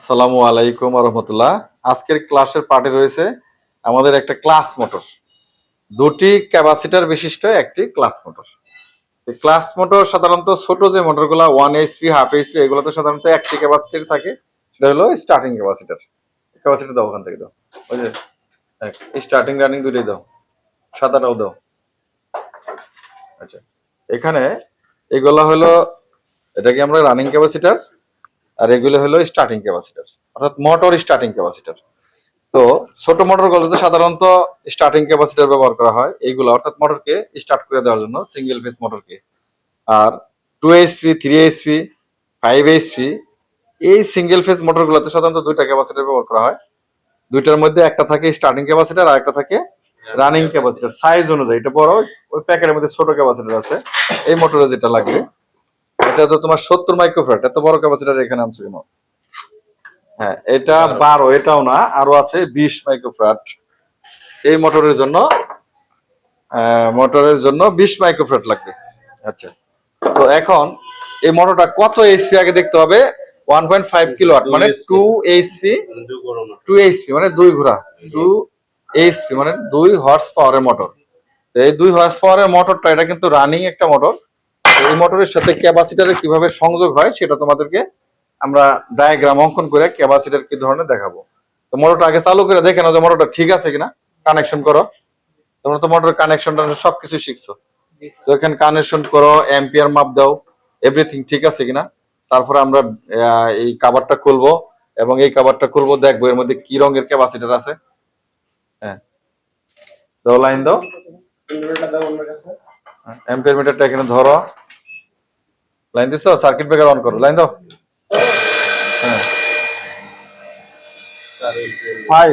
আসসালামু আলাইকুম রহমতুল্লাহ আজকের ক্লাসের পার্টি রয়েছে আমাদের একটা ক্লাস মোটর। দুটি ক্যাপাসিটার বিশিষ্ট একটি ক্লাস মোটর। ক্লাস মোটর সাধারণত ছোট যে মোটরগুলো ওয়ান এইচপি হাফ এইচপি এগুলো তো সাধারণত একটি ক্যাপাসিটির থাকে, সেটা হলো স্টার্টিং ক্যাপাসিটার ক্যাপাসিটি দাও ওখান থেকে দাও। ওই যে স্টার্টিং রানিং দুটোই দাও। সাদাটাও দাও। আচ্ছা এখানে এগুলো হলো এটা কি আমরা রানিং ক্যাপাসিটার আর এগুলো হলো স্টার্টিং ক্যাপাসিটার অর্থাৎ মোটর স্টার্টিং ক্যাপাসিটার তো ছোট মোটরগুলোতে সাধারণত স্টার্টিং ক্যাপাসিটার ব্যবহার করা হয়, এইগুলো অর্থাৎ মোটরকে স্টার্ট করে দেওয়ার জন্য সিঙ্গেল ফেস মোটরকে আর two HP three HP five HP এই সিঙ্গেল ফেস মোটরগুলোতে সাধারণত দুইটা ক্যাপাসিটার ব্যবহার করা হয়। দুইটার মধ্যে একটা থাকে স্টার্টিং ক্যাপাসিটার আর একটা থাকে রানিং ক্যাপাসিটার সাইজ অনুযায়ী, এটা বড়, ওই প্যাকেটের মধ্যে ছোট ক্যাপাসিটার আছে, এই মোটরে যেটা লাগবে। এটা তো তোমার সত্তর মাইক্রোফ্যাট এত বড় ক্যাপাসিটার এখানে আনছো কেন? হ্যাঁ এটা বারো এটাও না আরও আছে বিশ মাইক্রোফ্যাট এই মোটরের জন্য মোটরের জন্য বিশ মাইক্রোফ্যাট লাগবে। আচ্ছা তো এখন এই মোটরটা কত এইচপি আগে দেখতে হবে? ওয়ান পয়েন্ট ফাইভ কিলো মানে টু এইচপি টু এইচপি মানে দুই ঘোড়া টু এইচপি মানে দুই হর্স পাওয়ারের মোটর এই দুই হর্স পাওয়ারের মোটরটা এটা কিন্তু রানিং একটা মোটর এই মোটরের সাথে ক্যাপাসিটারে কীভাবে সংযোগ হয় সেটা তোমাদেরকে আমরা ডায়াগ্রাম অঙ্কন করে ক্যাপাসিটার কি ধরনের দেখাবো। তো মোটরটা আগে চালু করে দেখে নাও যে মোটরটা ঠিক আছে কিনা। কানেকশন করো। তোমরা তো মোটর কানেকশন সবকিছু শিখছো। তো এখানে কানেকশন করো এম্পিয়ার মাপ দাও এভরিথিং ঠিক আছে কিনা। তারপরে আমরা এই কাভারটা খুলবো এবং এই কাভারটা খুলবো দেখব এর মধ্যে কি রঙের ক্যাপাসিটার আছে। হ্যাঁ। দাও লাইন দাও। এম্পিয়ার মিটারটা এখানে ধরো। লাইন দিছো? সার্কিট ব্রেকার অন করো। লাইন দাও। হ্যাঁ। ফাইভ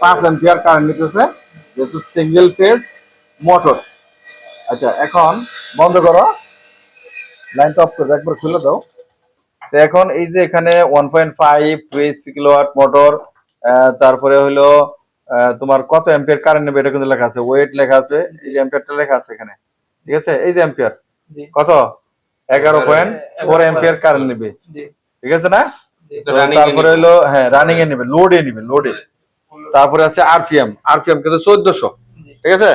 পাঁচ এম্পিয়ার কারেন্ট নিতেছে যেহেতু সিঙ্গেল ফেজ মোটর আচ্ছা এখন বন্ধ করো। লাইনটা অফ করে একবার খুলে দাও। তো এখন এই যে এখানে one point five two HP kilowatt motor তারপরে হলো তোমার কত এম্পিয়ার কারেন্ট নেবে এটা কিন্তু লেখা আছে। ওয়েট লেখা আছে। এই যে এম্পিয়ারটা লেখা আছে এখানে। ঠিক আছে? এই যে এম্পিয়ার কত? এগারো পয়েন্ট ফোর এম্পিয়ার কারেন্ট নেবে। ঠিক আছে না? তারপরে হলো হ্যাঁ রানিং এ নেবে লোডে নেবে লোডে তারপরে আছে আরপিএম আরপিএম কিন্তু চোদ্দশো। ঠিক আছে?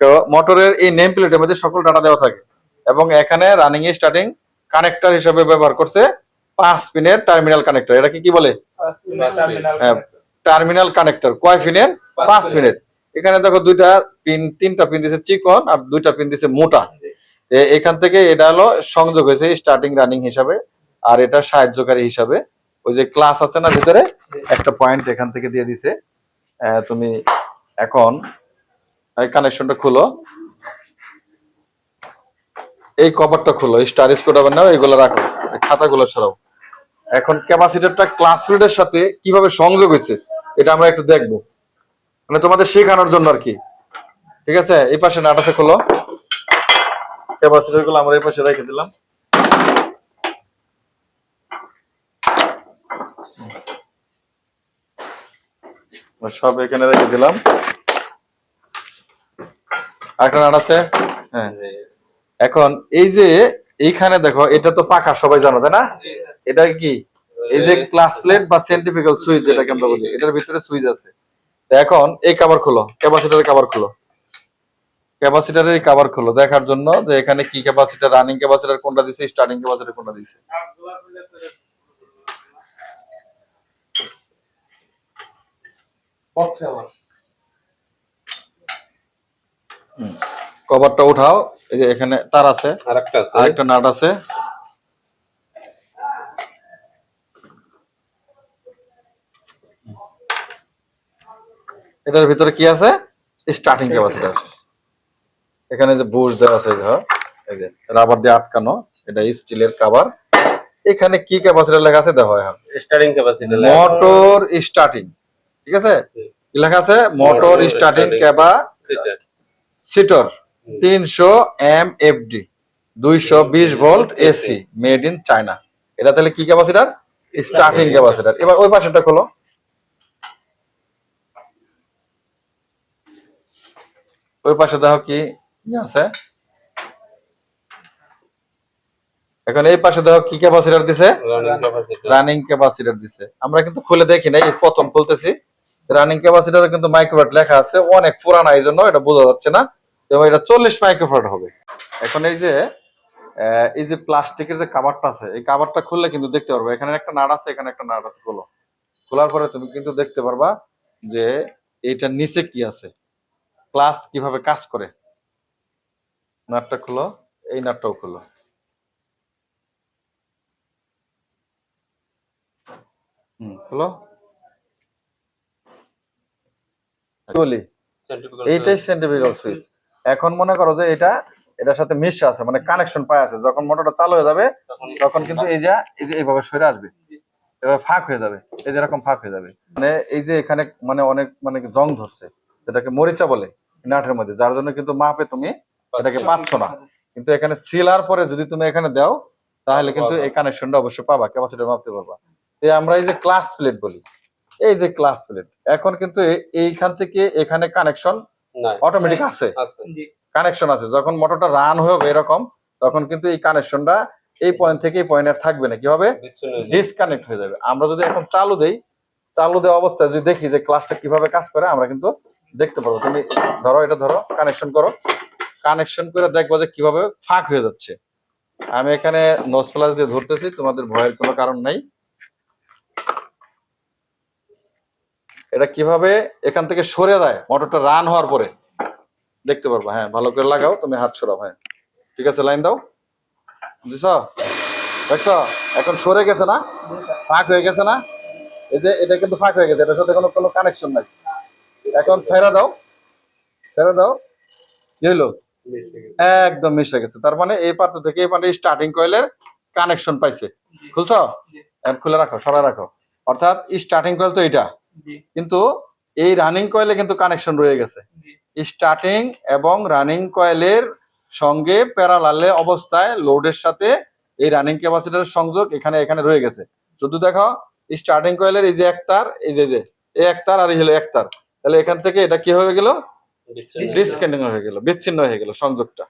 তো মোটরের এই নেম প্লেটের মধ্যে সকল ডাটা দেওয়া থাকে। এবং এখানে রানিং এ স্টার্টিং কানেক্টর হিসেবে ব্যবহার করছে পাঁচ পিনের টার্মিনাল কানেক্টর এটা কি বলে? টার্মিনাল কানেক্টর কয় পিনের? পাঁচ পিনের। এখানে দেখো দুইটা পিন তিনটা পিন দিছে চিকন আর দুইটা পিন দিছে মোটা। এখান থেকে এটা হলো সংযোগ হয়েছে স্টার্টিং রানিং হিসাবে, আর এটা সাহায্যকারী হিসাবে। ওই যে ক্লাস আছে না ভিতরে, একটা পয়েন্ট এখান থেকে দিয়ে দিছে। তুমি এখন কানেকশনটা খুলো। এই কভারটা খুলো স্টার স্ক্রুড্রাইভার নাও এগুলো রাখো খাতাগুলো ছাড়াও এখন ক্যাপাসিটরটা ক্লাস ফিল্ডের সাথে কীভাবে সংযোগ হয়েছে, এটা আমরা একটু দেখব। মানে তোমাদের শেখানোর জন্য আর কি। ঠিক আছে? এই পাশে নাট আছে, খোলো। ক্যাপাসিটরগুলো আমরা এই পাশে রেখে দিলাম। সব এখানে রেখে দিলাম। নাট আছে? হ্যাঁ। এখন এই যে এইখানে দেখো এটা তো পাকা সবাই জানো তাই না? এটা কি? এই যে ক্লাস প্লেট বা সেন্টিফিক্যাল সুইচ যেটাকে আমরা বলি এটার ভিতরে সুইচ আছে। এখন এই কভার খুলো ক্যাপাসিটরের কভার খুলো। ক্যাপাসিটরের কভার খুলো দেখার জন্য যে এখানে কি ক্যাপাসিটার রানিং ক্যাপাসিটার কোনটা দিছে স্টার্টিং ক্যাপাসিটর কোনটা দিছে। কভারটা উঠাও। এই যে এখানে তার আছে। আরেকটা আছে। আরেকটা নাট আছে। এটার ভিতরে কি আছে? স্টার্টিং ক্যাপাসিটার এখানে যে বুশ দেওয়া আছে এই যে, এই যে রাবার দিয়ে আটকানো এটা স্টিলের কভার এখানে কি ক্যাপাসিটার লেখা আছে দেখো এখন। স্টারিং ক্যাপাসিটি মোটর স্টার্টিং ঠিক আছে? লেখা আছে? মোটর স্টার্টিং ক্যাপাসিটার সিটর তিনশো এম এফডি দুইশো বিশ volt AC made in China এটা তাহলে কি ক্যাপাসিটার স্টার্টিং ক্যাপাসিটার এবার ওই পাশেটা খোলো। ওই পাশে দেখো কি আছে? এখন এই পাশে দেখো কি ক্যাপাসিটার দিছে? রানিং ক্যাপাসিটার দিছে। আমরা কিন্তু খুলে দেখি না এই প্রথম খুলতেছি। রানিং ক্যাপাসিটারে কিন্তু মাইক্রোফ্যাট লেখা আছে অনেক পুরানা এই জন্য এটা বোঝা যাচ্ছে না। এবং এটা চল্লিশ মাইক্রোফ্যাট হবে। এখন এই যে এই যে প্লাস্টিকের যে কাভারটা আছে এই কাভারটা খুললে কিন্তু দেখতে পারবে। এখানে একটা নাট আছে এখানে একটা নাট আছে খোলো। খোলার পরে তুমি কিন্তু দেখতে পারবা যে এইটার নিচে কি আছে। ক্লাস কীভাবে কাজ করে। নাটটা খুলো এই নাটটাও খুলো। হুম খুলো। বলি? এইটাই সেন্টিফিক্যাল সুইচ এখন মনে করো যে এটা এটার সাথে মিশ আছে মানে কানেকশন পায় আছে। যখন মোটরটা চালু হয়ে যাবে তখন কিন্তু এই যে এই যে এইভাবে সরে আসবে। এবার ফাঁক হয়ে যাবে। এই যে এরকম ফাঁক হয়ে যাবে। মানে এই যে এখানে মানে অনেক মানে জং ধরছে। যেটাকে মরিচা বলে নাটের মধ্যে যার জন্য কিন্তু মাপে তুমি এটাকে পাচ্ছ না। কিন্তু এখানে সিলার পরে যদি তুমি এখানে দাও তাহলে কিন্তু এই কানেকশনটা অবশ্যই পাবা ক্যাপাসিটি মাপতে পারবা। এই আমরা এই যে ক্লাস প্লেট বলি এই যে ক্লাস প্লেট এখন কিন্তু এইখান থেকে এখানে কানেকশন অটোমেটিক আছে। আছে। কানেকশন আছে। যখন মোটরটা রান হবে এরকম তখন কিন্তু এই কানেকশনটা এই পয়েন্ট থেকে এই পয়েন্ট আর থাকবে না। কি হবে হয়ে ডিসকানেক্ট হয়ে যাবে। আমরা যদি এখন চালু দেই চালু দেওয়া অবস্থায় যদি দেখি যে ক্লাসটা কীভাবে কাজ করে আমরা কিন্তু দেখতে পারব। তুমি ধরো এটা ধরো কানেকশন করো। কানেকশন করে দেখব যে কীভাবে ফাঁক হয়ে যাচ্ছে। আমি এখানে নোজ ফ্লাস দিয়ে ধরতেছি, তোমাদের ভয়ের কোনো কারণ নাই। এটা কীভাবে এখান থেকে সরে দেয় মোটরটা রান হওয়ার পরে। দেখতে পারব হ্যাঁ ভালো করে লাগাও, তুমি হাত সরাও হ্যাঁ। ঠিক আছে লাইন দাও। বুঝছ? দেখছ? এখন সরে গেছে না? ফাঁক হয়ে গেছে না? এই যে এটা কিন্তু ফাঁক হয়ে গেছে, এটার সাথে কোনো কোনো কানেকশন নাই। এখন ছেড়ে দাও। ছেড়ে দাও। কি গেছে। একদম মিশে গেছে। তার মানে এই পাত্র থেকে এই পাত্রে স্টার্টিং কয়েলের কানেকশন পাইছে। খুলছো? খুলে রাখো সরাই রাখো। অর্থাৎ স্টার্টিং কয়েল তো এটা কিন্তু এই রানিং কয়েলে কিন্তু কানেকশন রয়ে গেছে। স্টার্টিং এবং রানিং কয়েলের সঙ্গে প্যারালালে অবস্থায় লোডের সাথে এই রানিং ক্যাপাসিটরের সংযোগ এখানে এখানে রয়ে গেছে। শুধু দেখো স্টার্টিং কয়েলের এই যে এক তার এই যে যে এই এক তার আর এই হলো এক তার তাহলে এখান থেকে এটা কি হয়ে গেল। ডিসকানেক্ট হয়ে গেল। বিচ্ছিন্ন হয়ে গেল সংযোগটা।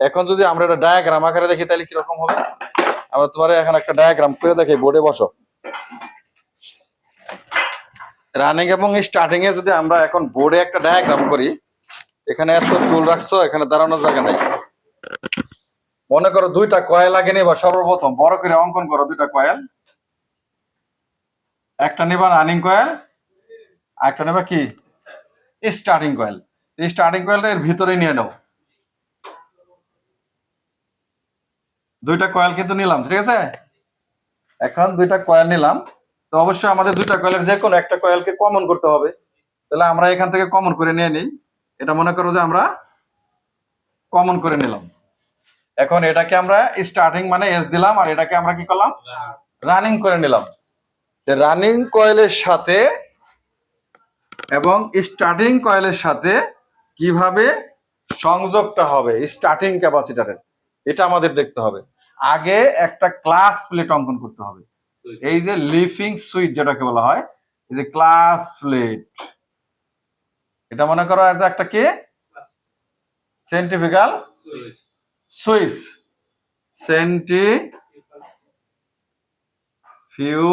এখন যদি আমরা এটা ডায়াগ্রাম আকারে দেখি তাহলে কীরকম হবে? আমরা তোমার এখন একটা ডায়াগ্রাম করে দেখি বোর্ডে বসো। রানিং এবং স্টার্টিং এ যদি আমরা এখন বোর্ডে একটা ডায়াগ্রাম করি এখানে এত টুল রাখছো এখানে দাঁড়ানোর জায়গা নেই। মনে করো দুইটা কয়েল আগে নেবা সর্বপ্রথম বড় করে অঙ্কন করো দুইটা কয়েল একটা নেবা রানিং কয়েল আর একটা নেবা কি? স্টার্টিং কয়েল এই স্টার্টিং কয়েলটা এর ভিতরে নিয়ে নাও। দুইটা কয়েল কিন্তু নিলাম, ঠিক আছে? এখন দুইটা কয়েল নিলাম। তো অবশ্যই আমাদের দুইটা কয়েলের যে কোনো একটা কয়েলকে কমন করতে হবে। তাহলে আমরা এখান থেকে কমন করে নিয়ে নিই। এটা মনে করো যে আমরা কমন করে নিলাম। এখন এটাকে আমরা স্টার্টিং মানে এস দিলাম, আর এটাকে আমরা কি করলাম? রানিং করে নিলাম। রানিং কয়েলের সাথে এবং স্টার্টিং কয়েলের সাথে কীভাবে সংযোগটা হবে স্টার্টিং ক্যাপাসিটারের এটা আমাদের দেখতে হবে। আগে একটা ক্লাস প্লেট অঙ্কন করতে হবে। এই যে লিফিং সুইচ যেটাকে বলা হয়, এই যে ক্লাস প্লেট এটা মনে করো একটা কি? Centrifugal switch. Switch centi few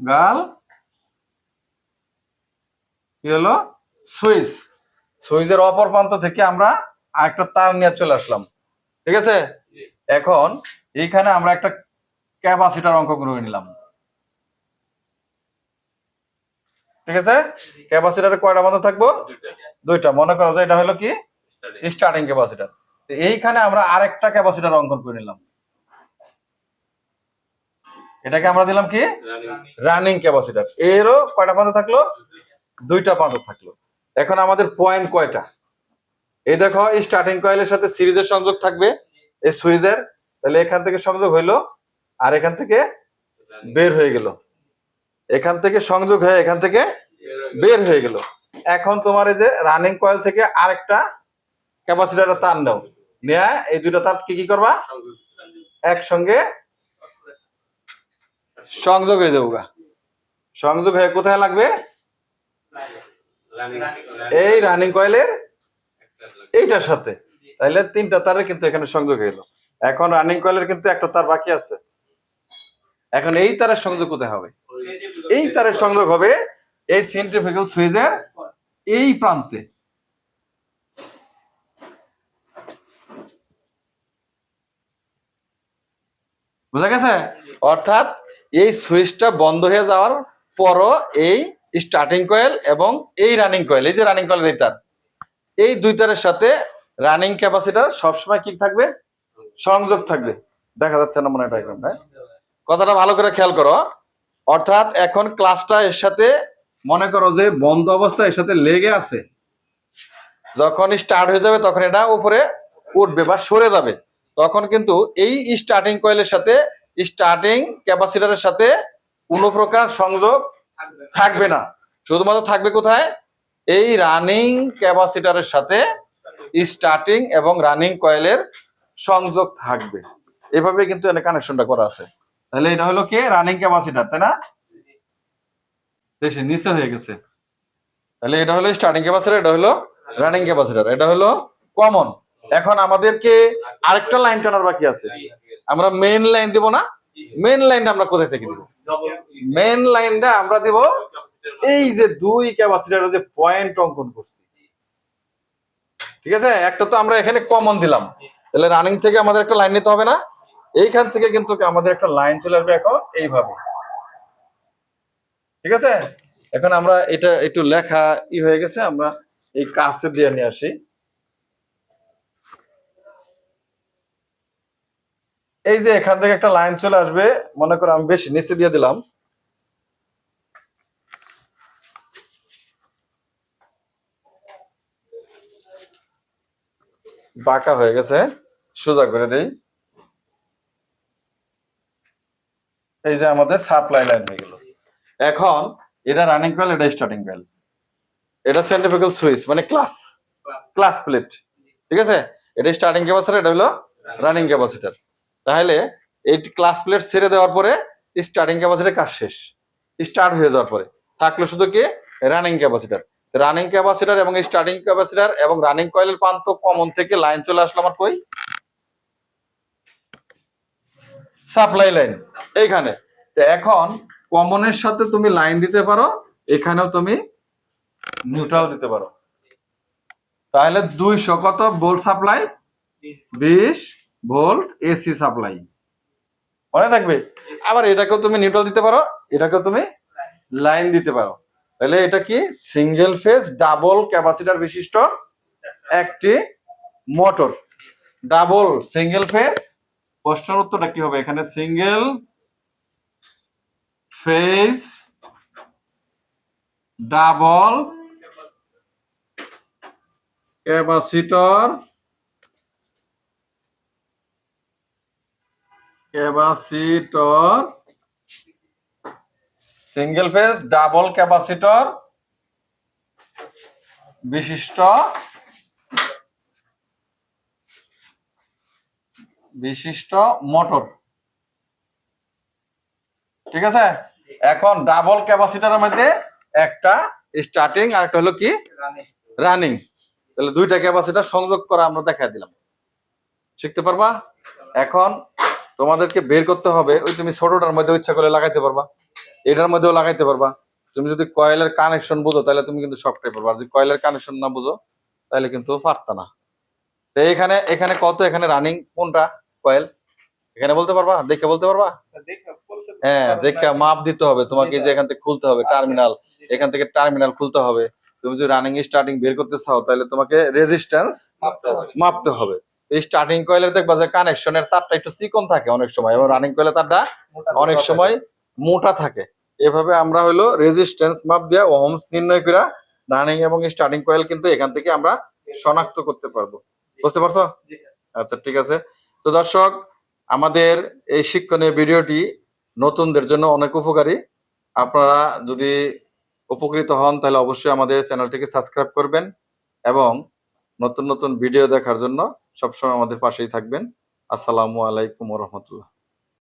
গাল কি হলো? সুইচ। সুইচের অপর প্রান্ত থেকে আমরা আরেকটা তার নিয়ে চলে আসলাম। ঠিক আছে? এখন এইখানে আমরা একটা ক্যাপাসিটার অঙ্ক করে নিলাম। ঠিক আছে? ক্যাপাসিটারে কয়টা বন্ধ থাকব? দুইটা। মনে করো যে এটা হলো কি? Starting capacitor. এইখানে আমরা আরেকটা ক্যাপাসিটার অঙ্কন করে নিলাম। এটাকে আমরা দিলাম কি? Running capacitor. এরও কয়টা প্রান্ত থাকল? দুইটা প্রান্ত থাকল এখন আমাদের পয়েন্ট কয়টা এই দেখো, এই স্টার্টিং কয়েলের সাথে সিরিজের সংযোগ থাকবে এই সুইচের, তাহলে এখান থেকে সংযোগ হইল আর এখান থেকে বের হয়ে গেল এখান থেকে সংযোগ হয়ে এখান থেকে বের হয়ে গেল এখন তোমার এই যে রানিং কয়েল থেকে আরেকটা ক্যাপাসিটার তার নাও নেয়া, এই দুইটা তার কি কি করবা। একসঙ্গে সংযোগ হয়ে যাব। সংযোগ হয়ে কোথায় লাগবে. এই রানিং কয়েলের এইটার সাথে। তাহলে তিনটা তারের কিন্তু এখানে সংযোগ গেল এখন রানিং কয়েলের কিন্তু একটা তার বাকি আছে। এখন এই তারের সংযোগ কোথায় হবে? এই তারের সংযোগ হবে এই সেন্ট্রিফিক্যাল সুইচের এই প্রান্তে। বুঝা গেছে? অর্থাৎ এই সুইচটা বন্ধ হয়ে যাওয়ার পরও এই স্টার্টিং কয়েল এবং এই রানিং কয়েল এই যে রানিং কয়েল এই তার এই দুই তারের সাথে রানিং ক্যাপাসিটার সবসময় কি থাকবে? সংযোগ থাকবে। দেখা যাচ্ছে না মনে হয় কথাটা ভালো করে খেয়াল করো। অর্থাৎ এখন ক্লাসটা এর সাথে মনে করো যে বন্ধ অবস্থা এর সাথে লেগে আছে। যখন স্টার্ট হয়ে যাবে তখন এটা উপরে উঠবে বা সরে যাবে। তখন কিন্তু এই স্টার্টিং কয়েলের সাথে স্টার্টিং ক্যাপাসিটারের সাথে কোনো প্রকার সংযোগ থাকবে না। শুধুমাত্র থাকবে কোথায়? এই রানিং ক্যাপাসিটারের সাথে স্টার্টিং এবং রানিং কয়েলের সংযোগ থাকবে। এভাবে কিন্তু এখানে কানেকশনটা করা আছে। তাহলে এটা হলো কি? রানিং ক্যাপাসিটার তাই না? বেশি নিচে হয়ে গেছে। তাহলে এটা হলো স্টার্টিং ক্যাপাসিটার এটা হলো রানিং ক্যাপাসিটার এটা হলো কমন এখন আমাদেরকে আরেকটা লাইন টানার বাকি আছে। আমরা মেইন লাইন দিব না? মেইন লাইনটা আমরা কোথায় থেকে দিব? মেইন লাইনটা আমরা দিব এই যে দুই ক্যাপাসিটারের যে পয়েন্ট অঙ্কন করছি। ঠিক আছে? একটা তো আমরা এখানে কমন দিলাম। তাহলে রানিং থেকে আমাদের একটা লাইন নিতে হবে না। এইখান থেকে কিন্তু আমাদের একটা লাইন চলে আসবে এখন এইভাবে। ঠিক আছে? এখন আমরা এটা একটু লেখা ই হয়ে গেছে, আমরা এই কাছে দিয়ে নিয়ে আসি। এই যে এখান থেকে একটা লাইন চলে আসবে, মনে করো আমি বেশি নিচে দিয়ে দিলাম। বাঁকা হয়ে গেছে, সোজা করে দেই। এই যে আমাদের সাপ্লাই লাইন হয়ে গেল। এখন এটা রানিং কয়েল এটা স্টার্টিং কয়েল এটা সেন্ট্রিফিক্যাল সুইচ মানে ক্লাস ক্লাস প্লেট ঠিক আছে? এটা স্টার্টিং ক্যাপাসিটার এটা হলো রানিং ক্যাপাসিটার তাহলে এই ক্লাস প্লেট ছেড়ে দেওয়ার পরে স্টার্টিং ক্যাপাসিটার কাজ শেষ। স্টার্ট হয়ে যাওয়ার পরে। থাকল শুধু কি? রানিং ক্যাপাসিটার রানিং ক্যাপাসিটার এবং স্টার্টিং ক্যাপাসিটার এবং রানিং কয়েলের প্রান্ত কমন থেকে লাইন চলে আসলো আমার কই? সাপ্লাই লাইন এইখানে। তো এখন কমনের সাথে তুমি লাইন দিতে পারো এখানেও তুমি নিউট্রাল দিতে পারো। তাহলে দুইশো কত ভোল্ট সাপ্লাই বিশ। Volt AC supply. মনে থাকবে? আবার এটাকেও তুমি নিউট্রাল দিতে পারো, এটাকেও তুমি লাইন দিতে পারো। তাহলে এটা কি? সিঙ্গেল ফেজ ডাবল ক্যাপাসিটার বিশিষ্ট একটি মোটর ডাবল সিঙ্গেল ফেজ প্রশ্নের উত্তরটা কি হবে? এখানে single phase double capacitor capacitor single phase, double capacitor বিশিষ্ট বিশিষ্ট মোটর। ঠিক আছে? এখন ডাবল ক্যাপাসিটরের মধ্যে একটা স্টার্টিং আর একটা হলো কি? রানিং তাহলে দুইটা ক্যাপাসিটার সংযোগ করা আমরা দেখা দিলাম। শিখতে পারবা? এখন তোমাদেরকে বের করতে হবে ওই তুমি ছোটটার মধ্যে ইচ্ছা করে লাগাইতে পারবা এটার মধ্যেও লাগাইতে পারবা। তুমি যদি কয়েলের কানেকশন বুঝো তাহলে তুমি কিন্তু সবটাই পারবা আর যদি কয়েলের কানেকশন না বুঝো তাহলে কিন্তু পারতা না। তো এখানে এখানে কত এখানে রানিং কোনটা? কয়েল? এখানে বলতে পারবা? দেখে বলতে পারবা? হ্যাঁ দেখে মাপ দিতে হবে। তোমাকে যে এখান থেকে খুলতে হবে টার্মিনাল এখান থেকে টার্মিনাল খুলতে হবে। তুমি যদি রানিং স্টার্টিং বের করতে চাও তাহলে তোমাকে রেজিস্ট্যান্স মাপতে হবে। স্টার্টিং কয়েলের দেখবা যে কানেকশনের তারটা একটু চিকন থাকে অনেক সময় এবং রানিং কয়েলের তারটা অনেক সময় মোটা থাকে। এভাবে আমরা হলো রেজিস্ট্যান্স মাপ দিয়ে ওহমস নির্ণয় করে রানিং এবং স্টার্টিং কয়েল কিন্তু এখান থেকে আমরা শনাক্ত করতে পারব। বুঝতে পারছ? আচ্ছা ঠিক আছে। তো দর্শক আমাদের এই শিক্ষণীয় ভিডিওটি নতুনদের জন্য অনেক উপকারী। আপনারা যদি উপকৃত হন তাহলে অবশ্যই আমাদের চ্যানেলটিকে সাবস্ক্রাইব করবেন এবং নতুন নতুন ভিডিও দেখার জন্য সবসময় আমাদের পাশেই থাকবেন। আসসালামু আলাইকুম রহমতুল্লাহ।